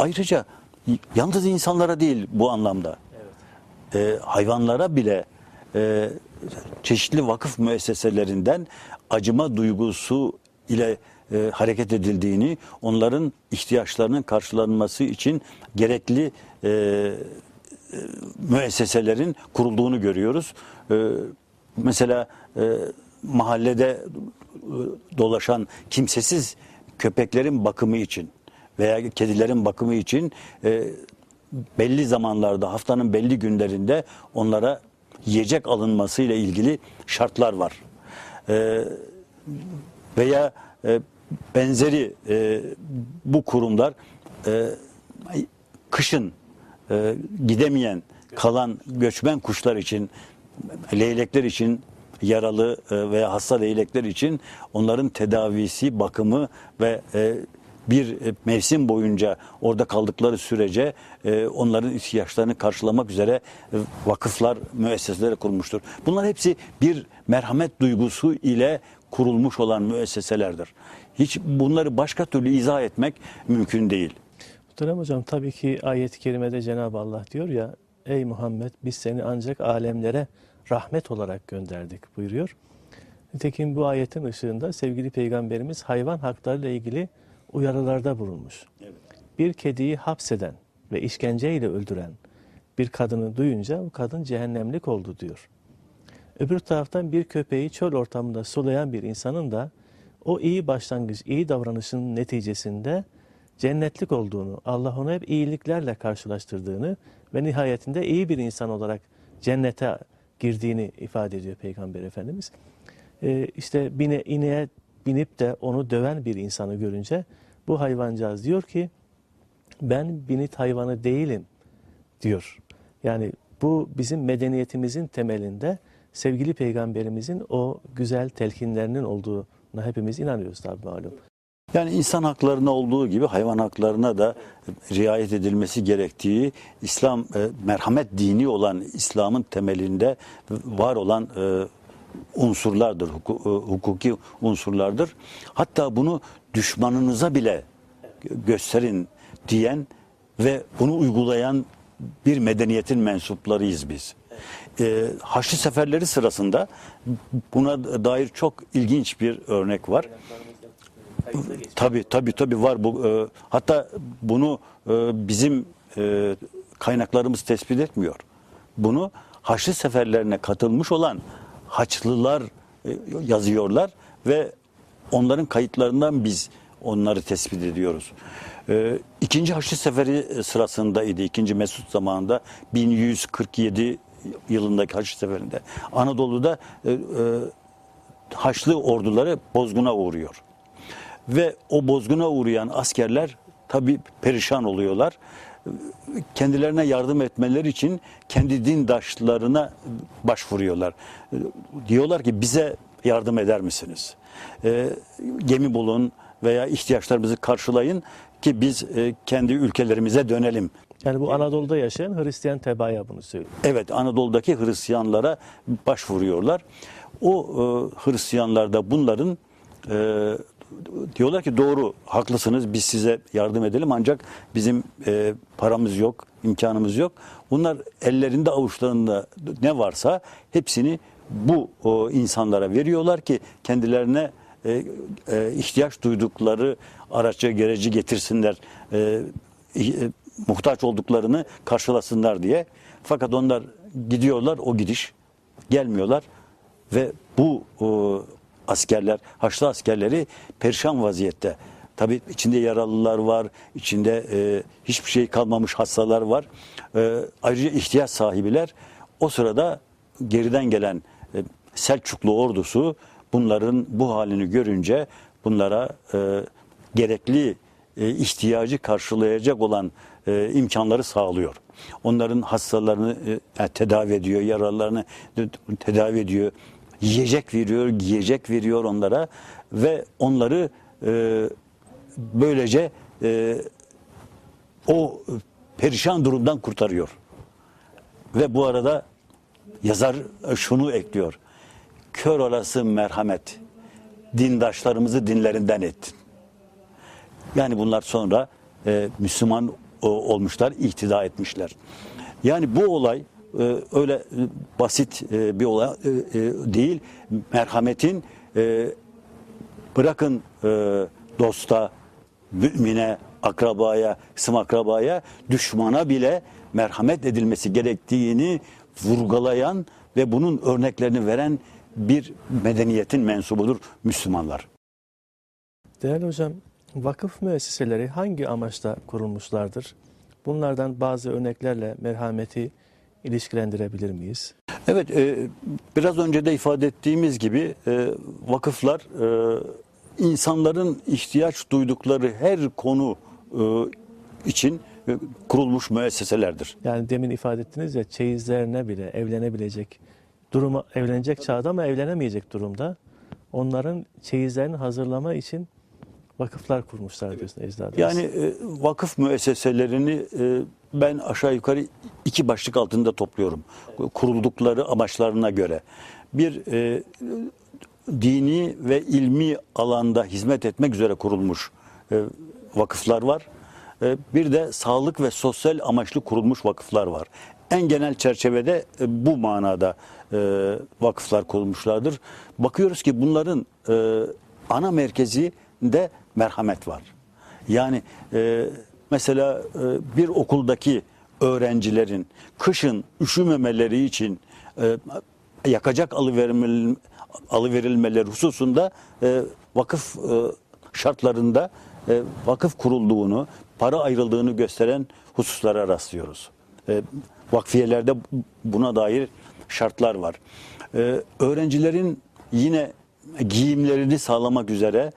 ayrıca yalnız insanlara değil bu anlamda. E, hayvanlara bile e, çeşitli vakıf müesseselerinden acıma duygusu ile e, hareket edildiğini, onların ihtiyaçlarının karşılanması için gerekli e, müesseselerin kurulduğunu görüyoruz. Ee, mesela e, mahallede e, dolaşan kimsesiz köpeklerin bakımı için veya kedilerin bakımı için e, belli zamanlarda haftanın belli günlerinde onlara yiyecek alınması ile ilgili şartlar var. Ee, veya e, benzeri e, bu kurumlar e, kışın e, gidemeyen kalan göçmen kuşlar için leylekler için yaralı e, veya hasta leylekler için onların tedavisi, bakımı ve e, bir e, mevsim boyunca orada kaldıkları sürece e, onların ihtiyaçlarını karşılamak üzere e, vakıflar, müesseseler kurulmuştur. Bunlar hepsi bir merhamet duygusu ile kurulmuş olan müesseselerdir. Hiç bunları başka türlü izah etmek mümkün değil. Muhterem hocam tabii ki ayet-i kerimede Cenab-ı Allah diyor ya Ey Muhammed biz seni ancak alemlere rahmet olarak gönderdik buyuruyor. Nitekim bu ayetin ışığında sevgili peygamberimiz hayvan hakları ile ilgili uyarılarda bulunmuş. Bir kediyi hapseden ve işkenceyle öldüren bir kadını duyunca o kadın cehennemlik oldu diyor. Öbür taraftan bir köpeği çöl ortamında sulayan bir insanın da o iyi başlangıç, iyi davranışın neticesinde cennetlik olduğunu, Allah onu hep iyiliklerle karşılaştırdığını ve nihayetinde iyi bir insan olarak cennete girdiğini ifade ediyor Peygamber Efendimiz. Ee, işte bine, ineğe binip de onu döven bir insanı görünce bu hayvancağız diyor ki ben binit hayvanı değilim diyor. Yani bu bizim medeniyetimizin temelinde sevgili peygamberimizin o güzel telkinlerinin olduğuna hepimiz inanıyoruz tabi malum. Yani insan haklarına olduğu gibi hayvan haklarına da riayet edilmesi gerektiği İslam e, merhamet dini olan İslam'ın temelinde var olan e, unsurlardır, e, hukuki unsurlardır. Hatta bunu düşmanınıza bile gö- gösterin diyen ve bunu uygulayan bir medeniyetin mensuplarıyız biz. E, Haçlı seferleri sırasında buna dair çok ilginç bir örnek var. Tabii tabii tabii var bu. e, hatta bunu e, bizim kaynaklarımız tespit etmiyor. Bunu Haçlı seferlerine katılmış olan Haçlılar e, yazıyorlar ve onların kayıtlarından biz onları tespit ediyoruz. E, İkinci Haçlı Seferi sırasındaydı. ikinci Mesut zamanında 1147 yılındaki Haçlı Seferi'nde. Anadolu'da e, e, Haçlı orduları bozguna uğruyor. Ve o bozguna uğrayan askerler tabi perişan oluyorlar. Kendilerine yardım etmeleri için kendi dindaşlarına başvuruyorlar. Diyorlar ki bize yardım eder misiniz? Ee, gemi bulun veya ihtiyaçlarımızı karşılayın ki biz e, kendi ülkelerimize dönelim. Yani bu Anadolu'da yaşayan Hristiyan tebaaya bunu söylüyor. Evet Anadolu'daki Hristiyanlara başvuruyorlar. O e, Hristiyanlar da bunların e, diyorlar ki doğru haklısınız biz size yardım edelim ancak bizim e, paramız yok imkanımız yok. Bunlar ellerinde avuçlarında ne varsa hepsini bu o, insanlara veriyorlar ki kendilerine e, e, ihtiyaç duydukları araçı gereci getirsinler. E, e, muhtaç olduklarını karşılasınlar diye. Fakat onlar gidiyorlar o gidiş gelmiyorlar ve bu o, askerler, Haçlı askerleri perişan vaziyette. Tabii içinde yaralılar var, içinde e, hiçbir şey kalmamış hastalar var. E, ayrıca ihtiyaç sahibiler. O sırada geriden gelen e, Selçuklu ordusu bunların bu halini görünce bunlara e, gerekli e, ihtiyacı karşılayacak olan e, imkanları sağlıyor. Onların hastalarını e, tedavi ediyor, yaralarını tedavi ediyor, yiyecek veriyor, giyecek veriyor onlara ve onları e, böylece e, o perişan durumdan kurtarıyor. Ve bu arada yazar şunu ekliyor. Kör olası merhamet, dindaşlarımızı dinlerinden ettin. Yani bunlar sonra e, Müslüman o- olmuşlar, ihtida etmişler. Yani bu olay e, öyle e, basit e, bir olay e, e, değil. Merhametin bırakın dosta, mümine, akrabaya, kısım akrabaya, düşmana bile merhamet edilmesi gerektiğini vurgulayan ve bunun örneklerini veren bir medeniyetin mensubudur Müslümanlar. Değerli hocam, vakıf müesseseleri hangi amaçla kurulmuşlardır? Bunlardan bazı örneklerle merhameti ilişkilendirebilir miyiz? Evet, e, biraz önce de ifade ettiğimiz gibi e, vakıflar e, insanların ihtiyaç duydukları her konu e, için e, kurulmuş müesseselerdir. Yani demin ifade ettiniz ya çeyizlerine bile evlenebilecek duruma evlenecek çağda ama evlenemeyecek durumda onların çeyizlerini hazırlama için vakıflar kurmuşlar diyorsun ecdadımız. Yani e, vakıf müesseselerini e, ben aşağı yukarı iki başlık altında topluyorum. Kuruldukları amaçlarına göre. Bir e, dini ve ilmi alanda hizmet etmek üzere kurulmuş e, vakıflar var. E, bir de sağlık ve sosyal amaçlı kurulmuş vakıflar var. En genel çerçevede e, bu manada e, vakıflar kurulmuşlardır. Bakıyoruz ki bunların e, ana merkezinde merhamet var. Yani e, mesela e, bir okuldaki öğrencilerin kışın üşümemeleri için e, yakacak alıverilmeleri, hususunda e, vakıf e, şartlarında e, vakıf kurulduğunu, para ayrıldığını gösteren hususlara rastlıyoruz. E, vakfiyelerde buna dair şartlar var. E, öğrencilerin yine giyimlerini sağlamak üzere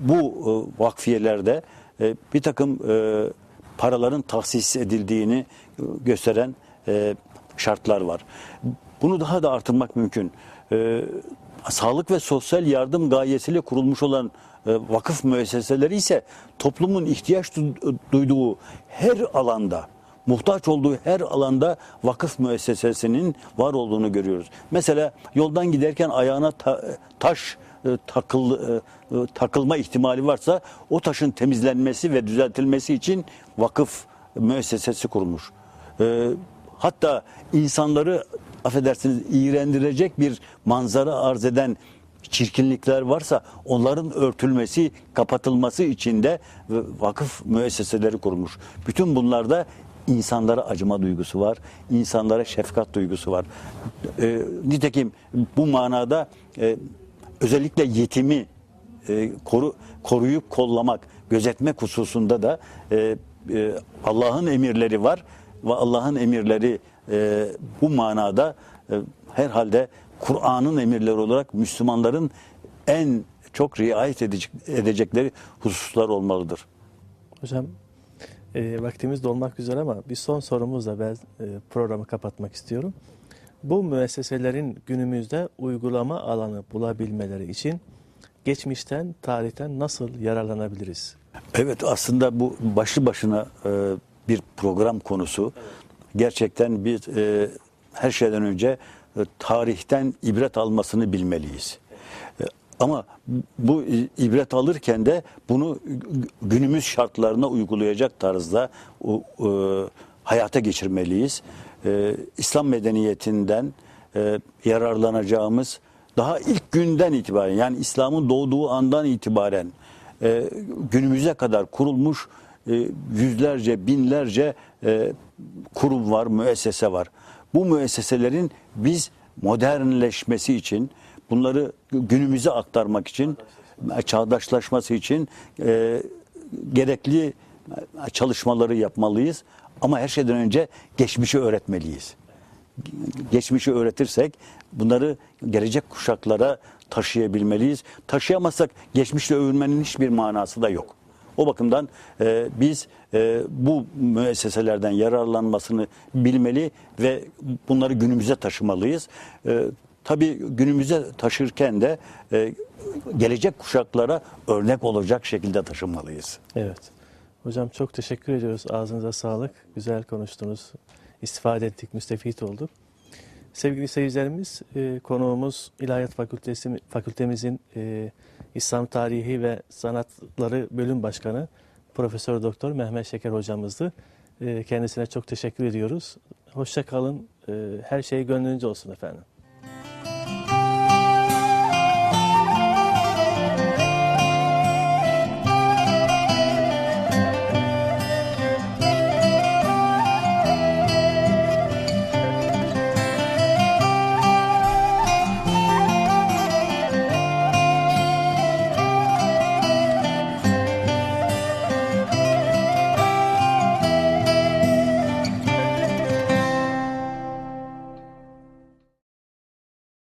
bu e, vakfiyelerde e, bir takım e, paraların tahsis edildiğini e, gösteren e, şartlar var. Bunu daha da artırmak mümkün. E, sağlık ve sosyal yardım gayesiyle kurulmuş olan e, vakıf müesseseleri ise toplumun ihtiyaç du- duyduğu her alanda muhtaç olduğu her alanda vakıf müessesesinin var olduğunu görüyoruz. Mesela yoldan giderken ayağına ta- taş e, takıl, e, e, takılma ihtimali varsa o taşın temizlenmesi ve düzeltilmesi için vakıf müessesesi kurulmuş. E, hatta insanları affedersiniz iğrendirecek bir manzara arz eden çirkinlikler varsa onların örtülmesi, kapatılması için de vakıf müesseseleri kurulmuş. Bütün bunlarda insanlara acıma duygusu var, insanlara şefkat duygusu var. E, nitekim bu manada e, özellikle yetimi e, koru, koruyup kollamak, gözetmek hususunda da e, e, Allah'ın emirleri var ve Allah'ın emirleri e, bu manada e, herhalde Kur'an'ın emirleri olarak Müslümanların en çok riayet edecek, edecekleri hususlar olmalıdır. Hocam e, vaktimiz dolmak üzere ama bir son sorumuzla ben e, programı kapatmak istiyorum. Bu müesseselerin günümüzde uygulama alanı bulabilmeleri için geçmişten, tarihten nasıl yararlanabiliriz? Evet aslında bu başlı başına e, bir program konusu. Gerçekten biz e, her şeyden önce e, tarihten ibret almasını bilmeliyiz. E, ama bu ibret alırken de bunu günümüz şartlarına uygulayacak tarzda e, hayata geçirmeliyiz. E, İslam medeniyetinden e, yararlanacağımız daha ilk günden itibaren yani İslam'ın doğduğu andan itibaren e, günümüze kadar kurulmuş e, yüzlerce, binlerce e, kurum var, müessese var. Bu müesseselerin biz modernleşmesi için, bunları günümüze aktarmak için, çağdaşlaşması için e, gerekli çalışmaları yapmalıyız. Ama her şeyden önce geçmişi öğretmeliyiz geçmişi öğretirsek bunları gelecek kuşaklara taşıyabilmeliyiz. Taşıyamazsak geçmişle övünmenin hiçbir manası da yok. O bakımdan e, biz e, bu müesseselerden yararlanmasını bilmeli ve bunları günümüze taşımalıyız. E, tabii günümüze taşırken de e, gelecek kuşaklara örnek olacak şekilde taşımalıyız. Evet. Hocam çok teşekkür ediyoruz. Ağzınıza sağlık. Güzel konuştunuz. İstifade ettik, müstefit olduk. Sevgili seyircilerimiz, e, konuğumuz İlahiyat Fakültesi, Fakültemizin e, İslam Tarihi ve Sanatları Bölüm Başkanı Profesör Doktor Mehmet Şeker hocamızdı. E, kendisine çok teşekkür ediyoruz. Hoşça kalın. E, her şey gönlünüzce olsun efendim.